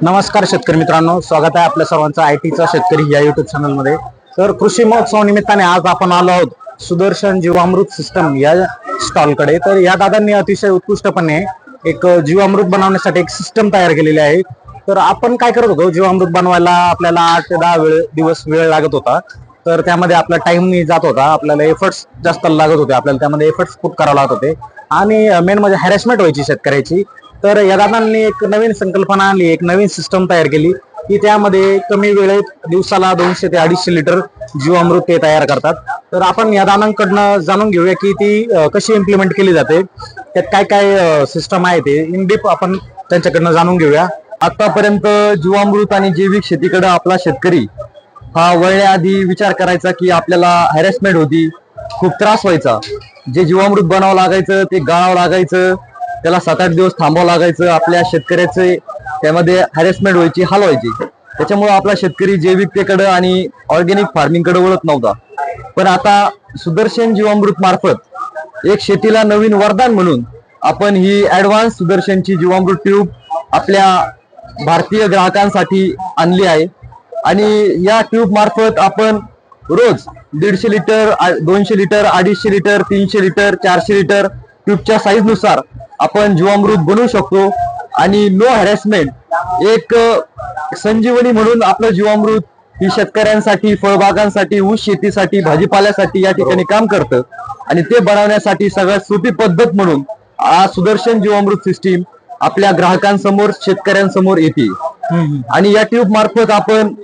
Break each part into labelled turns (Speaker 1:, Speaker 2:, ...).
Speaker 1: नमस्कार शेतकरी मित्रांनो स्वागत आहे आपल्या सर्वांचं आय टीचा शेतकरी या युट्यूब चॅनलमध्ये तर कृषी महोत्सव निमित्ताने आज आपण आलो आहोत सुदर्शन जीवामृत सिस्टम या स्टॉलकडे तर या दादांनी अतिशय उत्कृष्टपणे एक जीवामृत बनवण्यासाठी एक सिस्टम तयार केलेली आहे. तर आपण काय करत होतो जीवामृत बनवायला आपल्याला आठ ते दहा वेळ दिवस वेळ लागत होता. तर त्यामध्ये आपला टाइम जात होता आपल्याला एफर्ट्स जास्त लागत होते आपल्याला त्यामध्ये एफर्ट्स खूप करावे लागत होते. आणि मेन म्हणजे हॅरेसमेंट व्हायची शेतकऱ्याची. तर या दादांनी एक नवीन संकल्पना आणली एक नवीन सिस्टम तयार केली की त्यामध्ये कमी वेळेत दिवसाला दोनशे ते अडीचशे लिटर जीवामृत ते तयार करतात. तर आपण या दादांकडनं जाणून घेऊया की ती कशी इम्प्लिमेंट केली जाते त्यात काय काय सिस्टम आहे ते. इन डीप आपण त्यांच्याकडनं जाणून घेऊया.
Speaker 2: आतापर्यंत जीवामृत आणि जैविक शेतीकडे आपला शेतकरी हा वळण्याआधी विचार करायचा की आपल्याला हॅरेसमेंट होती खूप त्रास व्हायचा. जे जीवामृत बनावं लागायचं ते गाळावं लागायचं त्याला सात आठ दिवस थांबावं लागायचं आपल्या शेतकऱ्याचे त्यामध्ये हॅरेसमेंट व्हायची हाल व्हायची. त्याच्यामुळे आपला शेतकरी जैविकतेकडे आणि ऑर्गॅनिक फार्मिंगकडे वळत नव्हता. पण आता सुदर्शन जीवामृत मार्फत एक शेतीला नवीन वरदान म्हणून आपण ही ऍडव्हान्स सुदर्शनची जीवामृत ट्यूब आपल्या भारतीय ग्राहकांसाठी आणली आहे. आणि या ट्यूब मार्फत आपण रोज दीडशे लिटर दोनशे लिटर अडीचशे लिटर तीनशे लिटर चारशे लिटर ट्यूबच्या साईजनुसार आपण जीवामृत बनवू शकतो. आणि नो हॅरेसमेंट एक संजीवनी म्हणून आपलं जीवामृत ही शेतकऱ्यांसाठी फळबागांसाठी ऊस शेतीसाठी भाजीपाल्यासाठी या ठिकाणी काम करतं. आणि ते बनवण्यासाठी सगळ्यात सोपी पद्धत म्हणून आज सुदर्शन जीवामृत सिस्टीम आपल्या ग्राहकांसमोर शेतकऱ्यांसमोर येते. आणि या ट्यूब मार्फत आपण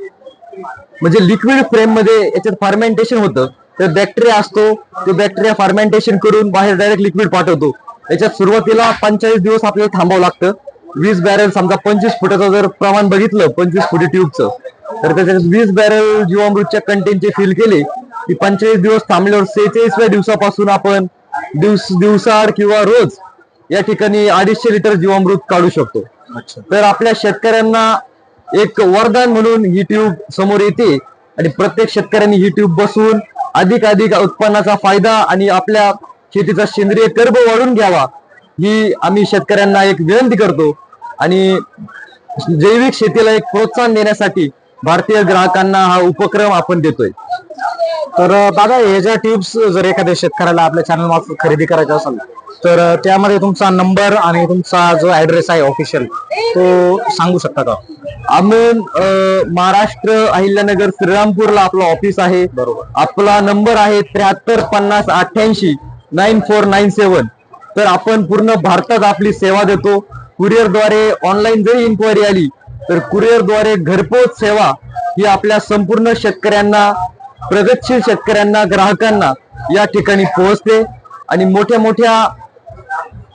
Speaker 2: म्हणजे लिक्विड फ्रेममध्ये याच्यात फार्मेंटेशन होतं. तर बॅक्टेरिया असतो तो बॅक्टेरिया फार्मेंटेशन करून बाहेर डायरेक्ट लिक्विड पाठवतो. याच्यात सुरुवातीला पंचेचाळीस दिवस आपल्याला थांबावं लागतं. वीस बॅरल समजा पंचवीस फुटाचं जर प्रमाण बघितलं पंचवीस फुटी ट्यूबचं तर त्याच्यात वीस बॅरल जीवामृतच्या कंटेनचे फिल केले की पंचेचाळीस दिवस थांबल्यावर सेहेचाळीसव्या दिवसापासून आपण दिवस दिवसाआड किंवा रोज या ठिकाणी अडीचशे लिटर जीवामृत काढू शकतो. तर आपल्या शेतकऱ्यांना एक वरदान म्हणून ही ट्यूब समोर येते आणि प्रत्येक शेतकऱ्यांनी ही ट्यूब बसवून अधिक अधिक उत्पन्नाचा फायदा आणि आपल्या शेतीचा सेंद्रिय कर्ब वाढून घ्यावा ही आम्ही शेतकऱ्यांना एक विनंती करतो. आणि जैविक शेतीला एक प्रोत्साहन देण्यासाठी भारतीय ग्राहकांना हा उपक्रम आपण देतोय.
Speaker 1: तर दादा हे ज्या ट्यूब्स जर एखाद्या शेतकऱ्याला आपल्या चॅनल मार्फत खरेदी करायचं असेल तर त्यामध्ये तुमचा नंबर आणि तुमचा जो ऍड्रेस आहे ऑफिशियल तो सांगू शकता का?
Speaker 2: आम्ही महाराष्ट्र अहिल्यानगर श्रीरामपूरला आपलं ऑफिस आहे.
Speaker 1: बरोबर.
Speaker 2: आपला नंबर आहे त्र्याहत्तर पन्नास अठ्ठ्याऐंशी. नाईन फोर नाईन सेवन तर आपण पूर्ण भारतात आपली सेवा देतो कुरिअरद्वारे ऑनलाईन जरी इन्क्वायरी आली तर कुरिअरद्वारे घरपोच सेवा ही आपल्या संपूर्ण शेतकऱ्यांना प्रगतशील शेतकऱ्यांना ग्राहकांना या ठिकाणी पोहोचते आणि मोठ्या मोठ्या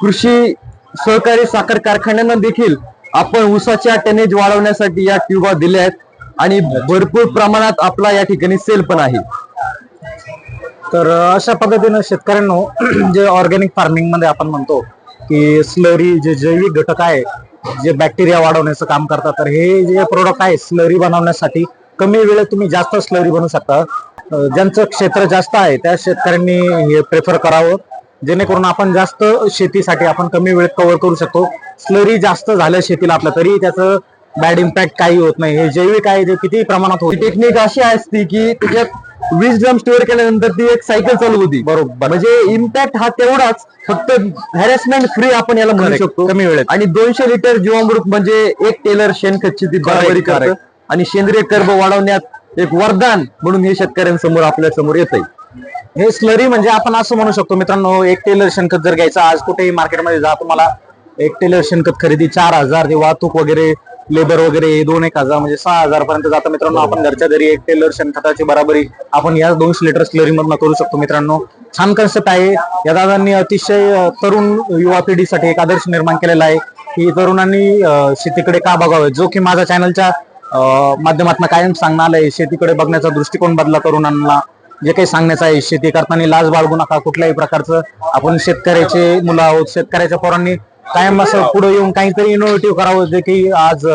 Speaker 2: कृषी सहकारी साखर कारखान्यांना देखील आपण ऊसाच्या टनेज वाढवण्यासाठी या ट्युबा दिल्या आहेत आणि भरपूर प्रमाणात आपला या ठिकाणी सेल पण आहे
Speaker 1: तर अशा पद्धतीनं शेतकऱ्यांनो जे ऑर्गॅनिक फार्मिंगमध्ये आपण म्हणतो की स्लरी जे जैविक घटक आहे जे बॅक्टेरिया वाढवण्याचं काम करतात तर हे जे प्रोडक्ट आहे स्लरी बनवण्यासाठी कमी वेळेत तुम्ही जास्त स्लरी बनवू शकता. ज्यांचं क्षेत्र जास्त आहे त्या शेतकऱ्यांनी हे प्रेफर करावं. जेणेकरून आपण जास्त शेतीसाठी आपण कमी वेळेत कव्हर करू शकतो. स्लरी जास्त झालं शेतीला आपलं तरी त्याचं बॅड इम्पॅक्ट काही होत नाही. हे जैविक आहे जे किती प्रमाणात
Speaker 2: होती
Speaker 1: होते
Speaker 2: टेक्निक अशी असते की त्याच्यात वीस ड्रम स्टोअर केल्यानंतर ती एक सायकल चालू होती
Speaker 1: बरोबर.
Speaker 2: म्हणजे इम्पॅक्ट हा तेवढाच फक्त हॅरेसमेंट फ्री आपण याला म्हणू
Speaker 1: Correct.
Speaker 2: शकतो
Speaker 1: कमी वेळेत.
Speaker 2: आणि दोनशे लिटर जीवामृत म्हणजे एक टेलर शेणखतची ती बराबरी
Speaker 1: correct.
Speaker 2: करतं आणि सेंद्रिय कर्ब वाढवण्यात एक वरदान म्हणून हे शेतकऱ्यांसमोर आपल्यासमोर येत
Speaker 1: हे स्लरी म्हणजे आपण असं म्हणू शकतो मित्रांनो एक टेलर शेणखत जर घ्यायचं आज कुठेही मार्केटमध्ये जा तुम्हाला एक टेलर शेणखत खरेदी चार हजार ते वाहतूक वगैरे लेबर वगैरे हे दोन एक हजार म्हणजे सहा हजार पर्यंत जातं. मित्रांनो आपण घरच्या घरी एक टेलर शेणखताची बराबरी आपण या दोनशे लिटर स्लरी मधनं करू शकतो मित्रांनो. छान कन्सेप्ट आहे. या दादांनी अतिशय तरुण युवा पिढीसाठी एक आदर्श निर्माण केलेला आहे. की तरुणांनी शेतीकडे का बघावं? जो की माझ्या चॅनलच्या माध्यमातून कायम सांगणं आलंय शेतीकडे बघण्याचा दृष्टिकोन बदला तरुणांना. जे काही सांगण्याचं आहे शेती करताना लाज बाळगू नका. कुठल्याही प्रकारचं आपण शेतकऱ्याचे मुलं आहोत शेतकऱ्याच्या पोरांनी कायम असं पुढे येऊन काहीतरी इनोव्हेटिव्ह करावं जे की आज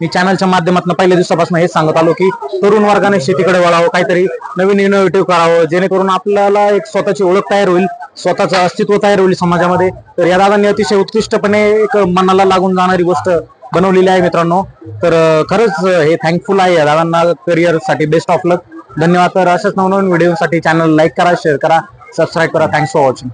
Speaker 1: मी चॅनलच्या माध्यमातून पहिल्या दिवसापासून हेच सांगत आलो की तरुण वर्गाने शेतीकडे वळावं काहीतरी नवीन इनोव्हेटिव्ह करावं जेणेकरून आपल्याला एक स्वतःची ओळख तयार होईल स्वतःचं अस्तित्व तयार होईल समाजामध्ये. तर या दादांनी अतिशय उत्कृष्टपणे एक मनाला लागून जाणारी गोष्ट बनवलेली आहे मित्रांनो. तर खरंच हे थँकफुल आहे या दादांना करिअरसाठी बेस्ट ऑफ लक धन्यवाद. तर अशाच नवनवीन व्हिडिओसाठी चॅनल लाईक करा शेअर करा सबस्क्राईब करा. Thanks for watching